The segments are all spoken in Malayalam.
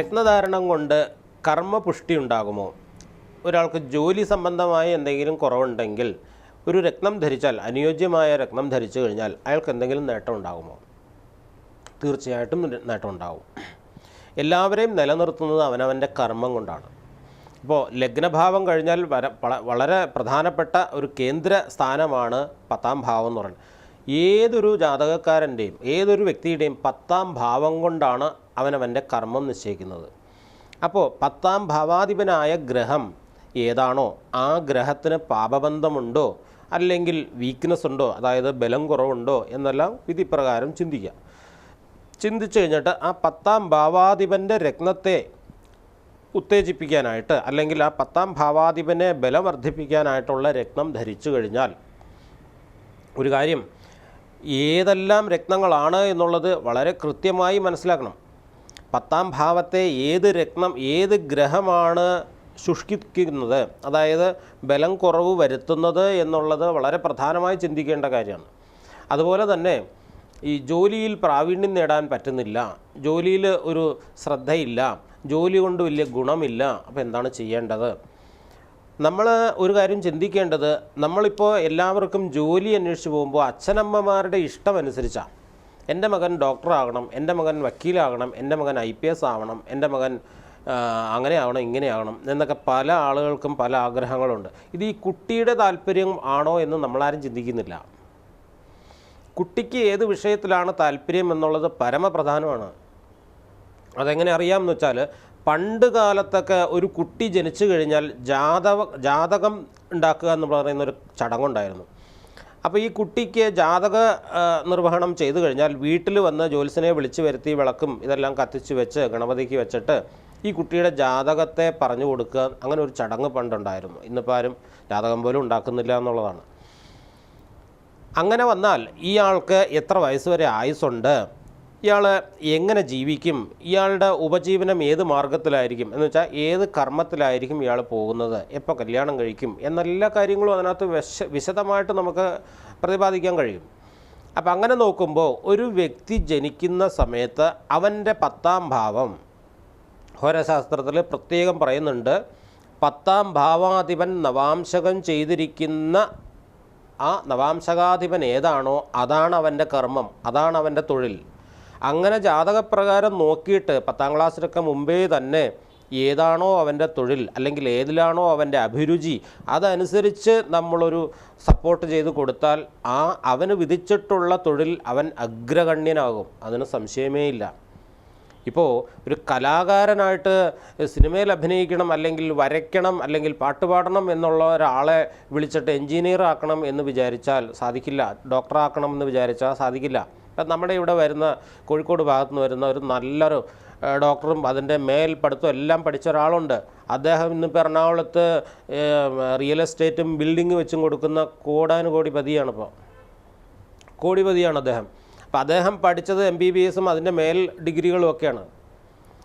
രത്നധാരണം കൊണ്ട് കർമ്മപുഷ്ടി ഉണ്ടാകുമോ? ഒരാൾക്ക് ജോലി സംബന്ധമായ എന്തെങ്കിലും കുറവുണ്ടെങ്കിൽ ഒരു രക്തം ധരിച്ചാൽ അനുയോജ്യമായ രക്തം ധരിച്ചു കഴിഞ്ഞാൽ അയാൾക്ക് എന്തെങ്കിലും നേട്ടം ഉണ്ടാകുമോ? തീർച്ചയായിട്ടും നേട്ടം ഉണ്ടാകും. എല്ലാവരെയും നിലനിർത്തുന്നത് അവനവന്റെ കർമ്മം കൊണ്ടാണ്. ഇപ്പോൾ ലഗ്നഭാവം കഴിഞ്ഞാൽ വളരെ പ്രധാനപ്പെട്ട ഒരു കേന്ദ്ര സ്ഥാനമാണ് പത്താം ഭാവം എന്ന് പറയുന്നത്. ഏതൊരു ജാതകക്കാരന്റെയും ഏതൊരു വ്യക്തിയുടെയും പത്താം ഭാവം കൊണ്ടാണ് അവനവന്റെ കർമ്മം നിശ്ചയിക്കുന്നത്. അപ്പോൾ പത്താം ഭാവാധിപനായ ഗ്രഹം ഏതാണോ ആ ഗ്രഹത്തിന് പാപബന്ധമുണ്ടോ അല്ലെങ്കിൽ വീക്ക്നെസ് ഉണ്ടോ അതായത് ബലം കുറവുണ്ടോ എന്നെല്ലാം വിധിപ്രകാരം ചിന്തിക്കുക. ചിന്തിച്ചു കഴിഞ്ഞിട്ട് ആ പത്താം ഭാവാധിപന്റെ രത്നത്തെ ഉത്തേജിപ്പിക്കാനായിട്ട് അല്ലെങ്കിൽ ആ പത്താം ഭാവാധിപനെ ബലം വർദ്ധിപ്പിക്കാനായിട്ടുള്ള രത്നം ധരിച്ചു കഴിഞ്ഞാൽ ഒരു കാര്യം ഏതെല്ലാം രത്നങ്ങളാണ് എന്നുള്ളത് വളരെ കൃത്യമായി മനസ്സിലാക്കണം. പത്താം ഭാവത്തെ ഏത് രത്നം ഏത് ഗ്രഹമാണ് ശുഷ്കിക്കുന്നത് അതായത് ബലം കുറവ് വരുത്തുന്നത് എന്നുള്ളത് വളരെ പ്രധാനമായി ചിന്തിക്കേണ്ട കാര്യമാണ്. അതുപോലെ തന്നെ ഈ ജോലിയിൽ പ്രാവീണ്യം നേടാൻ പറ്റുന്നില്ല ജോലിയിൽ ഒരു ശ്രദ്ധയില്ല ജോലി കൊണ്ട് വലിയ ഗുണമില്ല അപ്പോൾ എന്താണ് ചെയ്യേണ്ടത്? നമ്മൾ ഒരു കാര്യം ചിന്തിക്കേണ്ടത് നമ്മളിപ്പോൾ എല്ലാവർക്കും ജോലി അന്വേഷിച്ച് പോകുമ്പോൾ അച്ഛനമ്മമാരുടെ ഇഷ്ടമനുസരിച്ചാണ് എന്റെ മകൻ ഡോക്ടറാകണം എന്റെ മകൻ വക്കീലാകണം എന്റെ മകൻ ഐ പി എസ് ആവണം എന്റെ മകൻ അങ്ങനെ ആവണം ഇങ്ങനെ ആവണം എന്നൊക്കെ പല ആളുകൾക്കും പല ആഗ്രഹങ്ങളുണ്ട്. ഇത് ഈ കുട്ടിയുടെ താല്പര്യം ആണോ എന്ന് നമ്മളാരും ചിന്തിക്കുന്നില്ല. കുട്ടിക്ക് ഏത് വിഷയത്തിലാണ് താല്പര്യം എന്നുള്ളത് പരമപ്രധാനമാണ്. അതെങ്ങനെ അറിയാമെന്ന് വെച്ചാൽ പണ്ട് കാലത്തൊക്കെ ഒരു കുട്ടി ജനിച്ചു കഴിഞ്ഞാൽ ജാതക ജാതകം ഉണ്ടാക്കുക എന്ന് പറയുന്ന ഒരു ചടങ്ങുണ്ടായിരുന്നു. അപ്പോൾ ഈ കുട്ടിക്ക് ജാതക നിർവഹണം ചെയ്തു കഴിഞ്ഞാൽ വീട്ടിൽ വന്ന് ജ്യോത്സ്യനെ വിളിച്ചു വരുത്തി വിളക്കും ഇതെല്ലാം കത്തിച്ച് വെച്ച് ഗണപതിക്ക് വെച്ചിട്ട് ഈ കുട്ടിയുടെ ജാതകത്തെ പറഞ്ഞു കൊടുക്കുക. അങ്ങനെ ഒരു ചടങ്ങ് പണ്ടുണ്ടായിരുന്നു. ഇന്നിപ്പോൾ ആരും ജാതകം പോലും ഉണ്ടാക്കുന്നില്ല എന്നുള്ളതാണ്. അങ്ങനെ വന്നാൽ ഈ ആൾക്ക് എത്ര വയസ്സ് വരെ ആയുസ്സുണ്ട്? ഇയാൾ എങ്ങനെ ജീവിക്കും? ഇയാളുടെ ഉപജീവനം ഏത് മാർഗത്തിലായിരിക്കും? എന്ന് വെച്ചാൽ ഏത് കർമ്മത്തിലായിരിക്കും ഇയാൾ പോകുന്നത്? എപ്പോൾ കല്യാണം കഴിക്കും? എന്നെല്ലാ കാര്യങ്ങളും അതിനകത്ത് വിശ വിശദമായിട്ട് നമുക്ക് പ്രതിപാദിക്കാൻ കഴിയും. അപ്പം അങ്ങനെ നോക്കുമ്പോൾ ഒരു വ്യക്തി ജനിക്കുന്ന സമയത്ത് അവന്റെ പത്താം ഭാവം ഹോരശാസ്ത്രത്തിൽ പ്രത്യേകം പറയുന്നുണ്ട് പത്താം ഭാവാധിപൻ നവാംശകം ചെയ്തിരിക്കുന്ന ആ നവാംശകാധിപൻ ഏതാണോ അതാണ് അവന്റെ കർമ്മം അതാണ് അവന്റെ തൊഴിൽ. അങ്ങനെ ജാതകപ്രകാരം നോക്കിയിട്ട് പത്താം ക്ലാസ്സിലൊക്കെ മുമ്പേ തന്നെ ഏതാണോ അവന്റെ തൊഴിൽ അല്ലെങ്കിൽ ഏതിലാണോ അവന്റെ അഭിരുചി അതനുസരിച്ച് നമ്മളൊരു സപ്പോർട്ട് ചെയ്ത് കൊടുത്താൽ ആ അവന് വിധിച്ചിട്ടുള്ള തൊഴിൽ അവൻ അഗ്രഗണ്യനാകും. അതിന് സംശയമേ ഇല്ല. ഇപ്പോൾ ഒരു കലാകാരനായിട്ട് സിനിമയിൽ അഭിനയിക്കണം അല്ലെങ്കിൽ വരയ്ക്കണം അല്ലെങ്കിൽ പാട്ടുപാടണം എന്നുള്ള ഒരാളെ വിളിച്ചിട്ട് എൻജിനീയർ ആക്കണം എന്ന് വിചാരിച്ചാൽ സാധിക്കില്ല. ഡോക്ടറാക്കണം എന്ന് വിചാരിച്ചാൽ സാധിക്കില്ല. നമ്മുടെ ഇവിടെ വരുന്ന കോഴിക്കോട് ഭാഗത്തു നിന്ന് വരുന്ന ഒരു നല്ലൊരു ഡോക്ടറും അതിന്റെ മേൽ പഠിത്തവും എല്ലാം പഠിച്ച ഒരാളുണ്ട്. അദ്ദേഹം ഇന്നിപ്പോൾ എറണാകുളത്ത് റിയൽ എസ്റ്റേറ്റും ബിൽഡിംഗ് വെച്ചും കൊടുക്കുന്ന കോടാനുകോടി പതിയാണിപ്പോൾ കോടിപതിയാണ് അദ്ദേഹം. അപ്പോൾ അദ്ദേഹം പഠിച്ചത് എം ബി ബി എസും അതിന്റെ മേൽ ഡിഗ്രികളും ഒക്കെയാണ്.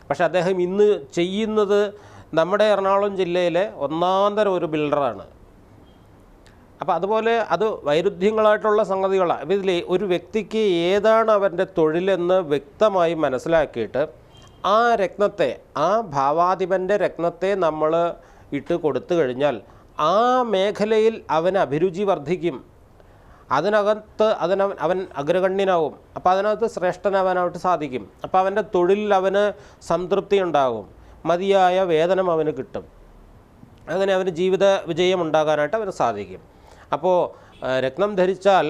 പക്ഷേ അദ്ദേഹം ഇന്ന് ചെയ്യുന്നത് നമ്മുടെ എറണാകുളം ജില്ലയിലെ ഒന്നാന്തരം ഒരു ബിൽഡറാണ്. അപ്പോൾ അതുപോലെ അത് വൈരുദ്ധ്യങ്ങളായിട്ടുള്ള സംഗതികളാണ് അപ്പോൾ ഇതിൽ ഒരു വ്യക്തിക്ക് ഏതാണ് അവന്റെ തൊഴിലെന്ന് വ്യക്തമായി മനസ്സിലാക്കിയിട്ട് ആ രത്നത്തെ ആ ഭാവാധിപന്റെ രത്നത്തെ നമ്മൾ ഇട്ട് കൊടുത്തു കഴിഞ്ഞാൽ ആ മേഖലയിൽ അവന് അഭിരുചി വർദ്ധിക്കും. അതിനകത്ത് അതിനവൻ അവൻ അഗ്രഗണ്യനാവും. അപ്പോൾ അതിനകത്ത് ശ്രേഷ്ഠനാവാനായിട്ട് സാധിക്കും. അപ്പോൾ അവന്റെ തൊഴിലിൽ അവന് സംതൃപ്തി ഉണ്ടാകും. മതിയായ വേതനം അവന് കിട്ടും. അങ്ങനെ അവന് ജീവിത വിജയം ഉണ്ടാകാനായിട്ട് അവന് സാധിക്കും. അപ്പോൾ രത്നം ധരിച്ചാൽ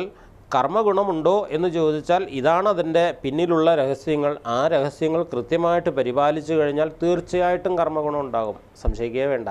കർമ്മഗുണമുണ്ടോ എന്ന് ചോദിച്ചാൽ ഇതാണ് അതിന്റെ പിന്നിലുള്ള രഹസ്യങ്ങൾ. ആ രഹസ്യങ്ങൾ കൃത്യമായിട്ട് പരിപാലിച്ചു കഴിഞ്ഞാൽ തീർച്ചയായിട്ടും കർമ്മഗുണം ഉണ്ടാകും. സംശയിക്കുകയേ വേണ്ട.